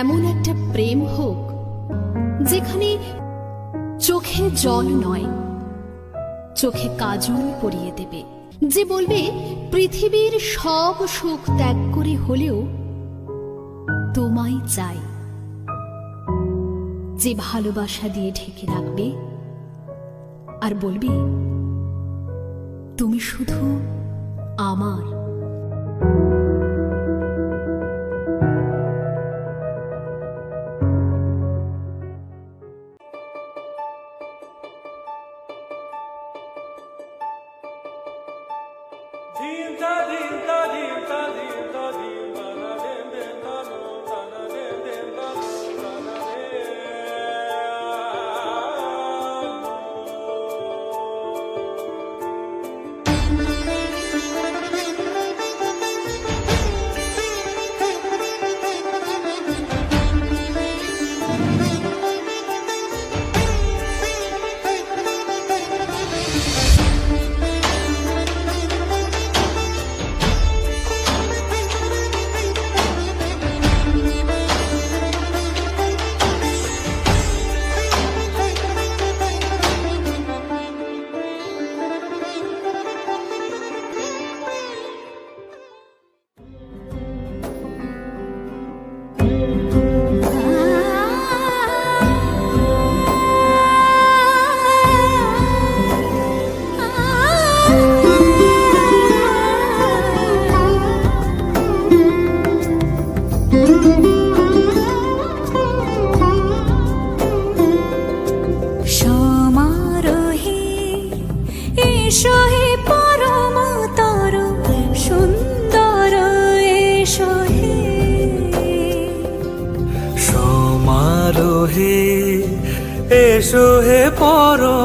এমন একটা প্রেম হোক যেখানে চোখে জল নয়, চোখে কাজল পরিয়ে দেবে, যে বলবে, পৃথিবীর সব সুখ ত্যাগ করে হলেও তোমায় চাই। যে ভালোবাসা দিয়ে ঢেকে রাখবে আর বলবে, তুমি শুধু আমার। সমারোহে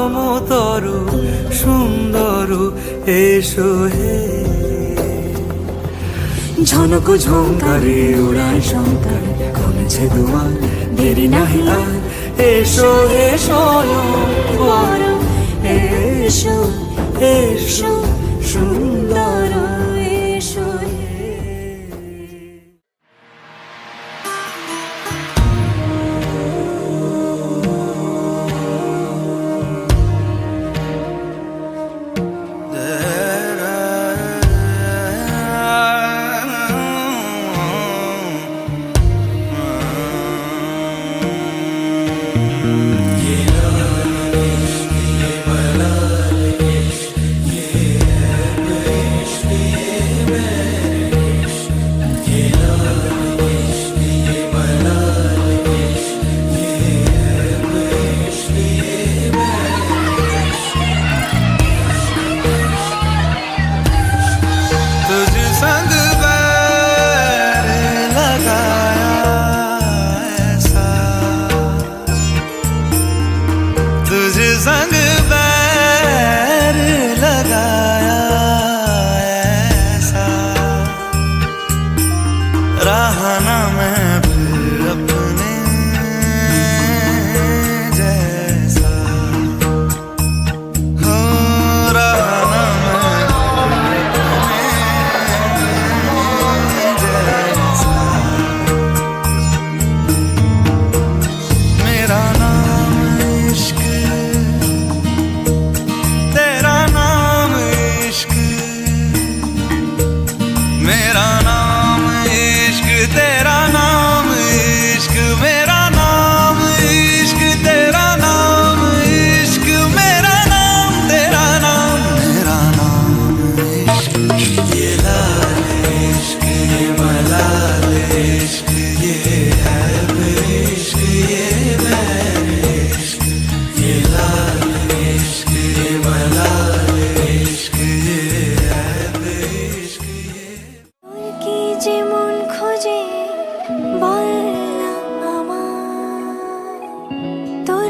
পরম তরু সুন্দর, এসো হে। ঝনক ঝঙ্কারে উড়ায় শঙ্কর, কমেছে দুয়ার, দেরি নাহি আর। এসো পরম এসো এসো, সুন্দর।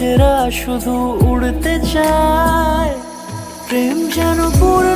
মানুষেরা শুধু উড়তে চায়। প্রেম যেন পুরো